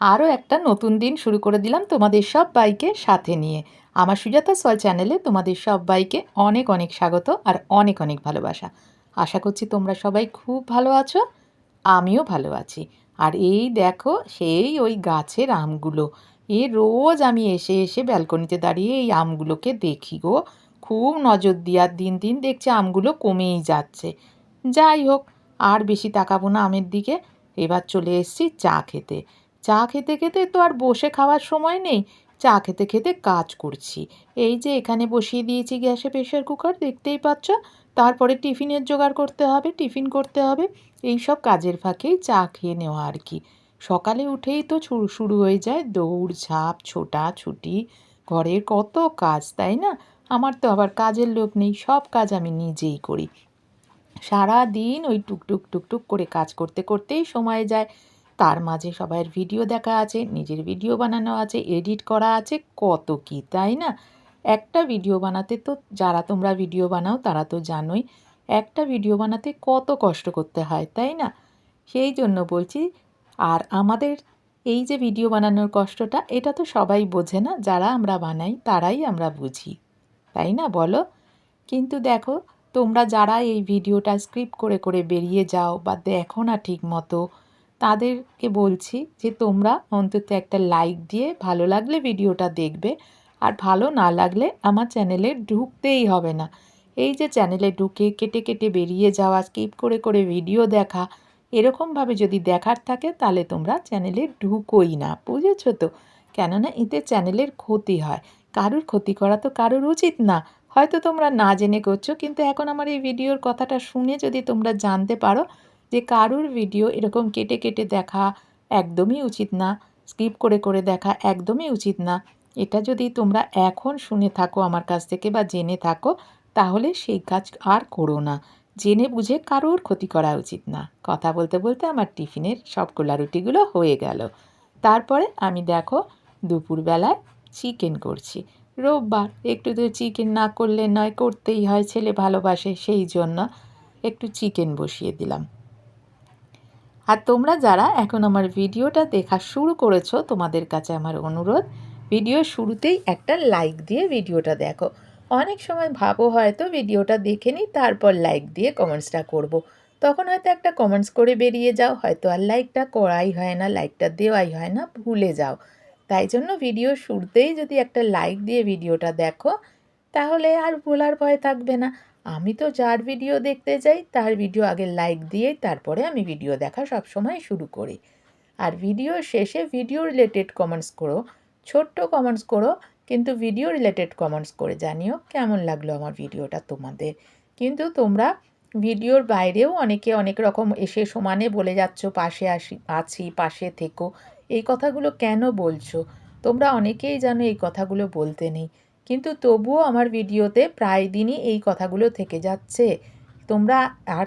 আরও একটা নতুন দিন শুরু করে দিলাম তোমাদের সব বাইকে সাথে নিয়ে। আমার সুজাতা সল চ্যানেলে তোমাদের সব বাইকে অনেক অনেক স্বাগত আর অনেক অনেক ভালোবাসা। আশা করছি তোমরা সবাই খুব ভালো আছো, আমিও ভালো আছি। আর এই দেখো সেই ওই গাছের আমগুলো। এ রোজ আমি এসে এসে ব্যালকনিতে দাঁড়িয়ে এই আমগুলোকে দেখি গো। খুব নজর দিয়ে দিন দিন দেখছি আমগুলো কমেই যাচ্ছে। যাই হোক, আর বেশি তাকাবো না আমের দিকে। এবার চলে এসেছি চা খেতে। চা খেতে খেতে তো আর বসে খাওয়ার সময় নেই। চা খেতে খেতে কাজ করছি। এই যে এখানে বসিয়ে দিয়েছি গ্যাসে প্রেশার কুকার, দেখতেই পাচ্ছ? তারপরে টিফিনের জোগাড় করতে হবে, টিফিন করতে হবে। এই সব কাজের ফাঁকেই চা খেয়ে নেওয়া আর কি। সকালে উঠেই তো শুরু হয়ে যায় দৌড়, ঝাঁপ, ছোটা, ছুটি। ঘরের কত কাজ, তাই না? আমার তো আবার কাজের লোক নেই, সব কাজ আমি নিজেই করি। সারা দিন ওই টুকটুক টুকটুক করে কাজ করতে, করতেই সময় যায়। তার মাঝে সবাইয়ের ভিডিও দেখা আছে, নিজের ভিডিও বানানো আছে, এডিট করা আছে, কত কি, তাই না? একটা ভিডিও বানাতে তো, যারা তোমরা ভিডিও বানাও তারা তো জানোই, একটা ভিডিও বানাতে কত কষ্ট করতে হয়, তাই না? সেই জন্য বলছি, আর আমাদের এই যে ভিডিও বানানোর কষ্টটা, এটা তো সবাই বোঝে না, যারা আমরা বানাই তারাই আমরা বুঝি, তাই না বলো? কিন্তু দেখো, তোমরা যারা এই ভিডিওটা স্ক্রিপ্ট করে করে বেরিয়ে যাও বা দেখো না ঠিক মতো তাদেরকে বলছি যে তোমরা অন্তত একটা লাইক দিয়ে ভালো লাগলে ভিডিওটা দেখবে, আর ভালো না লাগলে আমার চ্যানেলে ঢুকতেই হবে না। এই যে চ্যানেলে ঢুকে কেটে কেটে বেরিয়ে যাওয়া স্কিপ করে করে ভিডিও দেখা, এরকমভাবে যদি দেখার থাকে তাহলে তোমরা চ্যানেলে ঢুকোই না, বুঝেছ তো? কেননা এতে চ্যানেলের ক্ষতি হয়। কারুর ক্ষতি করা তো কারুর উচিত না। হয়তো তোমরা না জেনে করছ, কিন্তু এখন আমার এই ভিডিওর কথাটা শুনে যদি তোমরা জানতে পারো যে কারুর ভিডিও এরকম কেটে কেটে দেখা একদমই উচিত না স্কিপ করে করে দেখা একদমই উচিত না, এটা যদি তোমরা এখন শুনে থাকো আমার কাছ থেকে বা জেনে থাকো, তাহলে সেই কাজ আর করো না। জেনে বুঝে কারোর ক্ষতি করা উচিত না। কথা বলতে বলতে আমার টিফিনের সব রুটিগুলো হয়ে গেল। তারপরে আমি দেখো দুপুরবেলায় চিকেন করছি। রোববার একটু তো চিকেন না করলে নয়, করতেই হয়, ছেলে ভালোবাসে সেই জন্য একটু চিকেন বসিয়ে দিলাম। আর তোমরা যারা এখন আমার ভিডিওটা দেখা শুরু করেছ, তোমাদের কাছে আমার অনুরোধ ভিডিও শুরুতেই একটা লাইক দিয়ে ভিডিওটা দেখো। অনেক সময় ভাবো হয়তো ভিডিওটা দেখে নিই তারপর লাইক দিয়ে কমেন্টসটা করব। তখন হয়তো একটা কমেন্টস করে বেরিয়ে যাও, হয়তো আর লাইকটা করাই হয় না লাইকটা দেওয়াই হয় না, ভুলে যাও। তাই জন্য ভিডিও শুরুতেই যদি একটা লাইক দিয়ে ভিডিওটা দেখো, তাহলে আর ভোলার ভয় থাকবে না। আমি তো যার ভিডিও দেখতে যাই, তার ভিডিও আগে লাইক দিয়েই তারপরে আমি ভিডিও দেখা সবসময় শুরু করি। আর ভিডিও শেষে ভিডিও রিলেটেড কমেন্টস করো, ছোট্ট কমেন্টস করো, কিন্তু ভিডিও রিলেটেড কমেন্টস করে জানিও কেমন লাগল আমার ভিডিওটা তোমাদের। কিন্তু তোমরা ভিডিওর বাইরেও অনেকে অনেক রকম এসে সমানে বলে যাচ্ছ, পাশে আসি, আছি, পাশে থেকো। এই কথাগুলো কেন বলছো? তোমরা অনেকেই জানো এই কথাগুলো বলতে নেই। কিন্তু তবুও আমার ভিডিওতে প্রায় দিনই এই কথাগুলো থেকে যাচ্ছে। তোমরা আর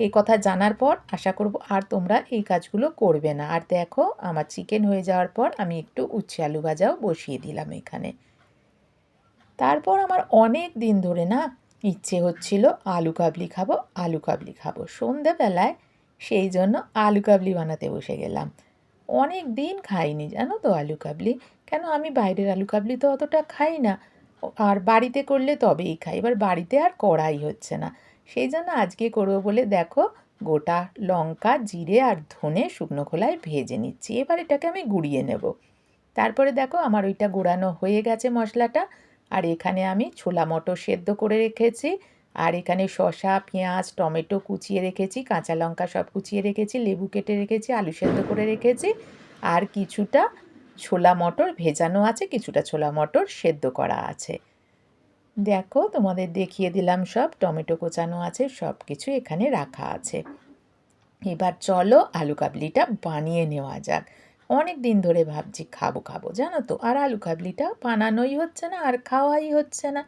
এই কথা জানার পর আশা করব আর তোমরা এই কাজগুলো করবে না। আর দেখো, আমার চিকেন হয়ে যাওয়ার পর আমি একটু উচ্ছে আলু ভাজাও বসিয়ে দিলাম এখানে। তারপর আমার অনেক দিন ধরে না ইচ্ছে হচ্ছিল আলু কাবলি খাব, আলু কাবলি খাব। সন্ধেবেলায় সেই জন্য আলু কাবলি বানাতে বসে গেলাম। অনেক দিন খাইনি, জানো তো আলু কাবলি। কেন আমি বাইরের আলু কাবলি তো অতটা খাই না। আর বাড়িতে করলে তবেই খাই, এবার বাড়িতে আর করাই হচ্ছে না। সেই জন্য আজকে করব বলে দেখো, গোটা লঙ্কা, জিরে আর ধনে শুকনো খোলায় ভেজে নিচ্ছি। এবার এটাকে আমি গুঁড়িয়ে নেব। তারপরে দেখো আমার ওইটা গুঁড়ানো হয়ে গেছে মশলাটা। আর এখানে আমি ছোলা মটর সেদ্ধ করে রেখেছি। আর এখানে শসা, পেঁয়াজ, টমেটো কুচিয়ে রেখেছি, কাঁচা লঙ্কা সব কুচিয়ে রেখেছি, লেবু কেটে রেখেছি, আলু সেদ্ধ করে রেখেছি। আর কিছুটা ছোলা মটর ভেজানো আছে, কিছুটা ছোলা মটর সেদ্ধ করা আছে। দেখো, তোমাদের দেখিয়ে দিলাম সব, টমেটো কোচানো আছে সব কিছু এখানে রাখা আছে। এবার চলো আলু কাবলিটা বানিয়ে নেওয়া যাক। অনেক দিন ধরে ভাবছি, খাব খাব, জানো তো? আর আলু কাবলিটা বানানোই হচ্ছে না, আর খাওয়াই হচ্ছে না।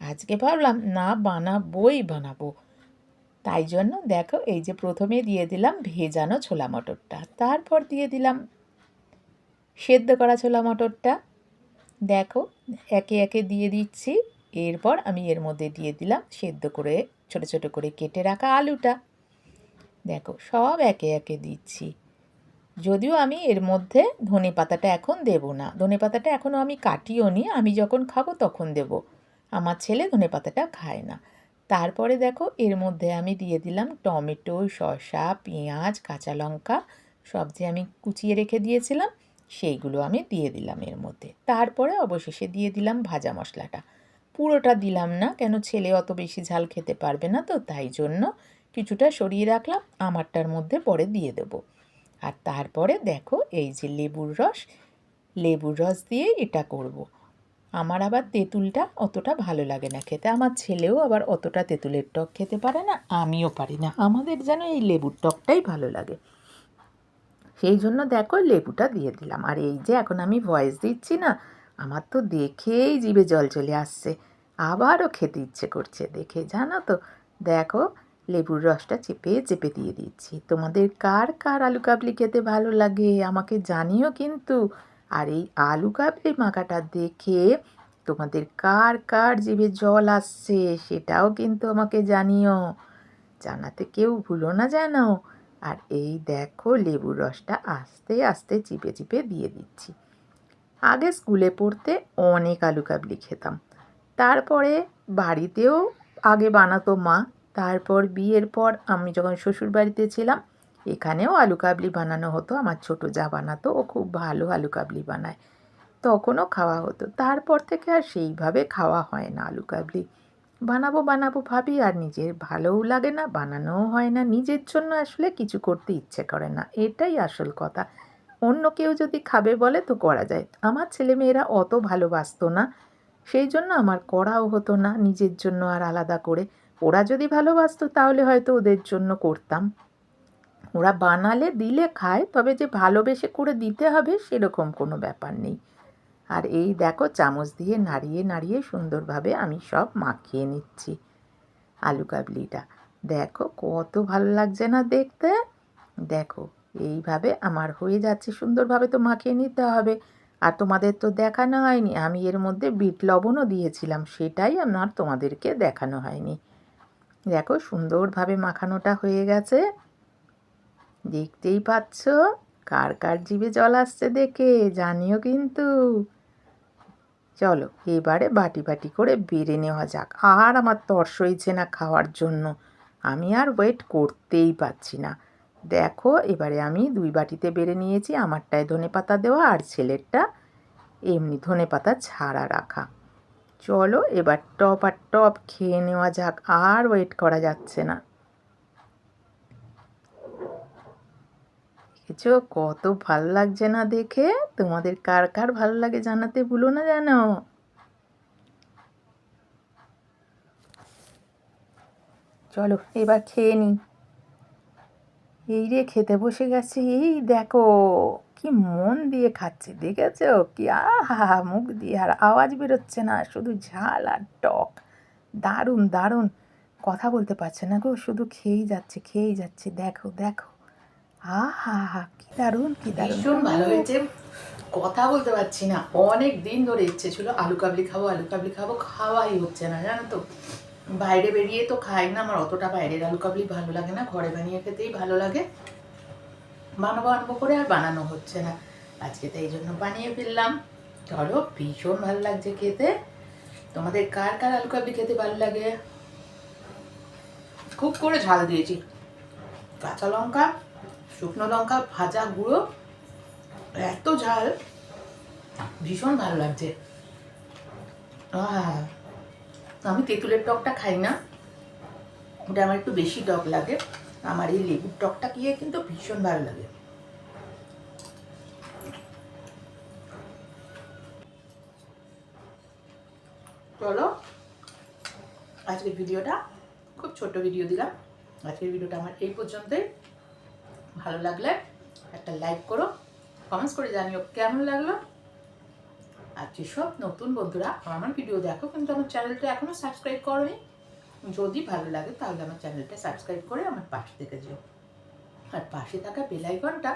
আজকে ভাবলাম, না, বানাবোই বানাবো। তাই জন্য দেখো, এই যে প্রথমে দিয়ে দিলাম ভেজানো ছোলা মটরটা। তারপর দিয়ে দিলাম সেদ্ধ করা ছোলা মটরটা। দেখো, একে একে দিয়ে দিচ্ছি। এরপর আমি এর মধ্যে দিয়ে দিলাম সেদ্ধ করে, ছোট ছোট করে কেটে রাখা আলুটা। দেখো, সব একে একে দিচ্ছি। যদিও আমি এর মধ্যে ধনে পাতাটা এখন দেব না। ধনে পাতাটা এখনও আমি কাটিও নি আমি যখন খাব তখন দেব। আমার ছেলে ধনে পাতাটা খায় না। তারপরে দেখো, এর মধ্যে আমি দিয়ে দিলাম টমেটো, শসা, পেঁয়াজ, কাঁচা লঙ্কা, সব যে আমি কুচিয়ে রেখে দিয়েছিলাম, সেইগুলো আমি দিয়ে দিলাম এর মধ্যে। তারপরে অবশেষে দিয়ে দিলাম ভাজা মশলাটা। পুরোটা দিলাম না, কেন ছেলে অত বেশি ঝাল খেতে পারবে না তো, তাই জন্য কিছুটা সরিয়ে রাখলাম, আমারটার মধ্যে পরে দিয়ে দেবো। আর তারপরে দেখো, এই যে লেবুর রস লেবুর রস দিয়ে এটা করব। আমার আবার তেঁতুলটা অতটা ভালো লাগে না খেতে। আমার ছেলেও আবার অতটা তেঁতুলের টক খেতে পারে না, আমিও পারি না। আমাদের যেন এই লেবুর টকটাই ভালো লাগে। সেই জন্য দেখো লেবুটা দিয়ে দিলাম। আর এই যে এখন আমি ভয়েস দিচ্ছি না, আমার তো দেখেই জিভে জল চলে আসছে। আবারও খেতে ইচ্ছে করছে দেখে, জানো তো? দেখো লেবুর রসটা চেপে চেপে দিয়ে দিচ্ছি। তোমাদের কার কার আলু কাবলি খেতে ভালো লাগে আমাকে জানিও কিন্তু। আর এই আলু কাবলি মাখাটা দেখে তোমাদের কার কার জিভে জল আসছে সেটাও কিন্তু আমাকে জানিও। জানাতে কেউ ভুলো না জানো। আর এই দেখো লেবুর রসটা আস্তে আস্তে চিপে চিপে দিয়ে দিচ্ছি। আগে স্কুলে পড়তে অনেক আলু কাবলি খেতাম। তারপরে বাড়িতেও আগে বানাতো মা। তারপর বিয়ের পর আমি যখন শ্বশুর বাড়িতে ছিলাম এখানেও আলু কাবলি বানানো হতো, আমার ছোটো যা বানাতো, ও খুব ভালো আলু কাবলি বানায়। তখনও খাওয়া হতো। তারপর থেকে আর সেইভাবে খাওয়া হয় না আলু কাবলি। বানাবো বানাবো ভাবি, আর নিজের ভালোও লাগে না, বানানোও হয় না। নিজের জন্য আসলে কিছু করতে ইচ্ছে করে না। এটাই আসল কথা। অন্য কেউ যদি খাবে বলে, তো করা যায়। আমার ছেলেমেয়েরা অত ভালোবাসতো না। সেই জন্য আমার করাও হতো না নিজের জন্য আর আলাদা করে। ওরা যদি ভালোবাসতো, তাহলে হয়তো ওদের জন্য করতাম। ওরা বানালে, দিলে, খায়, তবে যে ভালোবেসে করে দিতে হবে সেরকম কোনো ব্যাপার নেই। আর এই দেখো চামচ দিয়ে নাড়িয়ে নাড়িয়ে সুন্দরভাবে আমি সব মাখিয়ে নিচ্ছি আলু কাবলিটা। দেখো কত ভালো লাগছে না দেখতে? দেখো এইভাবে আমার হয়ে যাচ্ছে, সুন্দরভাবে তো মাখিয়ে নিতে হবে। আর তোমাদের তো দেখানো হয়নি, আমি এর মধ্যে বিট লবণও দিয়েছিলাম, সেটাই আমার তোমাদেরকে দেখানো হয়নি। দেখো সুন্দরভাবে মাখানোটা হয়ে গেছে। দেখতেই পাচ্ছ, কার কার জিভে জল আসছে দেখে, জানিও কিন্তু। চলো, এবারে বাটি বাটি করে বেড়ে নেওয়া যাক, আর আমার তর সইছে না খাওয়ার জন্য। আমি আর ওয়েট করতেই পারছি না। দেখো, এবারে আমি দুই বাটিতে বেড়ে নিয়েছি, আমারটায় ধনে পাতা দেওয়া আর ছেলেরটা এমনি ধনে পাতা ছাড়া রাখা। চলো, এবার টপ আর টপ খেয়ে নেওয়া যাক, আর ওয়েট করা যাচ্ছে না। দেখেছ? কত ভালো লাগছে না দেখে? তোমাদের কার কার ভালো লাগে জানাতে ভুলো না জানো? চলো, এবার খেয়ে নিই এই রে, খেতে বসে গেছে। এই দেখো, কি মন দিয়ে খাচ্ছে, দেখেছ? কি আহা মুখ দিয়ে আর আওয়াজ বেরোচ্ছে না, শুধু ঝাল আর টক। দারুণ দারুণ। কথা বলতে পারছে না গো, শুধু খেয়েই যাচ্ছে খেয়েই যাচ্ছে। দেখো দেখো। আহা হা কি দারুণ কি দারুণ। ভালো হয়েছে। কথা বলতে পারছি না। অনেক দিন ধরে ইচ্ছে ছিল আলু কাবলি খাব, আলু কাবলি খাব, খাওয়াই হচ্ছে না, জানো তো। বাইরে বেরিয়ে তো খাই না, আমার অতটা বাইরের আলু কাবলি ভালো লাগে না। ঘরে বানিয়ে খেতেই ভালো লাগে। বানাবো, আনব করে আর বানানো হচ্ছে না। আজকে তাই জন্য বানিয়ে ফেললাম। চলো, ভীষণ ভালো লাগছে খেতে। তোমাদের কার কার আলু কাবলি খেতে ভালো লাগে? খুব করে ঝাল দিয়েছি। কাঁচা লঙ্কা শুকনো লঙ্কা, ভাজা গুঁড়ো, এত ঝাল, ভীষণ ভালো লাগছে। আমি তেঁতুলের টকটা খাই না। ওটা আমার একটু বেশি টক লাগে। আমার এই লেবুর টকটা গিয়ে কিন্তু ভীষণ ভালো লাগে। চলো, আজকের ভিডিওটা, খুব ছোট ভিডিও দিলাম। আজকের ভিডিওটা আমার এই পর্যন্তই। ভালো লাগলে একটা লাইক করো কমেন্টস করে জানিও কেমন লাগল। আর যেসব নতুন বন্ধুরা আমার ভিডিও দেখো, কিন্তু আমার চ্যানেলটা এখনও সাবস্ক্রাইব করোনি, যদি ভালো লাগে তাহলে আমার চ্যানেলটা সাবস্ক্রাইব করে আমার পাশে থেকে যেও। আর পাশে থাকা বেল আইকনটা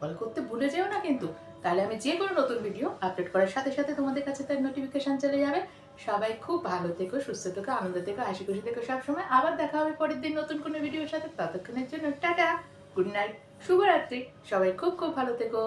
কল করতে ভুলে যেও না কিন্তু, তাহলে আমি যে কোনো নতুন ভিডিও আপলোড করার সাথে সাথে তোমাদের কাছে তার নোটিফিকেশান চলে যাবে। সবাই খুব ভালো থেকো, সুস্থ থেকো, আনন্দ থেকো, হাসি খুশি থেকো, সবসময় আবার দেখা হবে পরের দিন নতুন কোনো ভিডিওর সাথে, ততক্ষণের জন্য টাটা গুড নাইট শুভরাত্রি। সবাই খুব খুব ভালো থেকো।